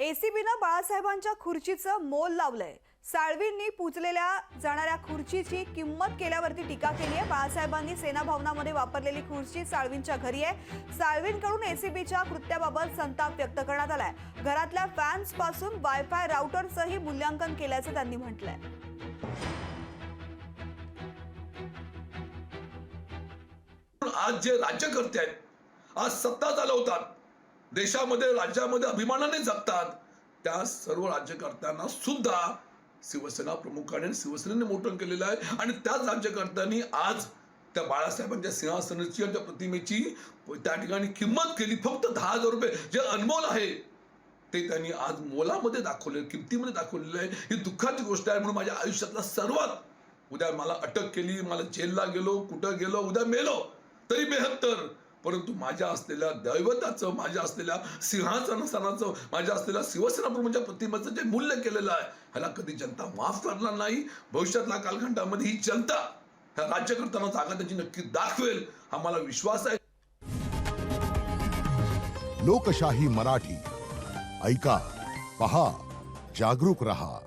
एसीबीनं बाळासाहेबांच्या खुर्चीचं मोल लावलंय. साळवींनी पूजलेल्या जाणाऱ्या खुर्चीची किंमत केल्यावरती टीका केली आहे. बाळासाहेबांनी सेना भवनामध्ये वापरलेली खुर्ची साळवींच्या घरी आहे. साळवींकडून एसीबीच्या कृत्याबाबत संताप व्यक्त करण्यात आलाय. घरातल्या फॅन्सपासून वायफाय राऊटरचंही मूल्यांकन केल्याचं त्यांनी म्हटलंय. आज जे राज्यकर्ते आहेत आज सत्ता चालवतात देशामध्ये राज्यामध्ये अभिमानाने जगतात. त्या सर्व राज्यकर्त्यांना सुद्धा शिवसेना प्रमुखाने शिवसेनेने मोठं केलेलं आहे. आणि त्याच राज्यकर्त्यांनी आज त्या बाळासाहेबांच्या सिंहासनाची आणि त्या प्रतिमेची त्या ठिकाणी किंमत केली. फक्त दहा हजार रुपये. जे अनमोल आहे ते त्यांनी आज मोलामध्ये दाखवले किमतीमध्ये दाखवलेलं आहे. ही दुःखाची गोष्ट आहे म्हणून माझ्या आयुष्यातला सर्वात उद्या मला अटक केली मला जेलला गेलो कुठं गेलो उद्या मेलो तरी बेहत्तर. परंतु माझ्या असलेल्या दैवताचं माझ्या असलेल्या सिंहासनासनाचं माझ्या असलेल्या शिवसेना प्रतिमेचं जे मूल्य केलेलं आहे ह्याला कधी जनता माफ करणार नाही. भविष्यातल्या कालखंडामध्ये ही जनता ह्या राज्यकर्त्यांना जागा त्याची नक्की दाखवेल हा मला विश्वास आहे. लोकशाही मराठी. ऐका पहा जागरूक रहा.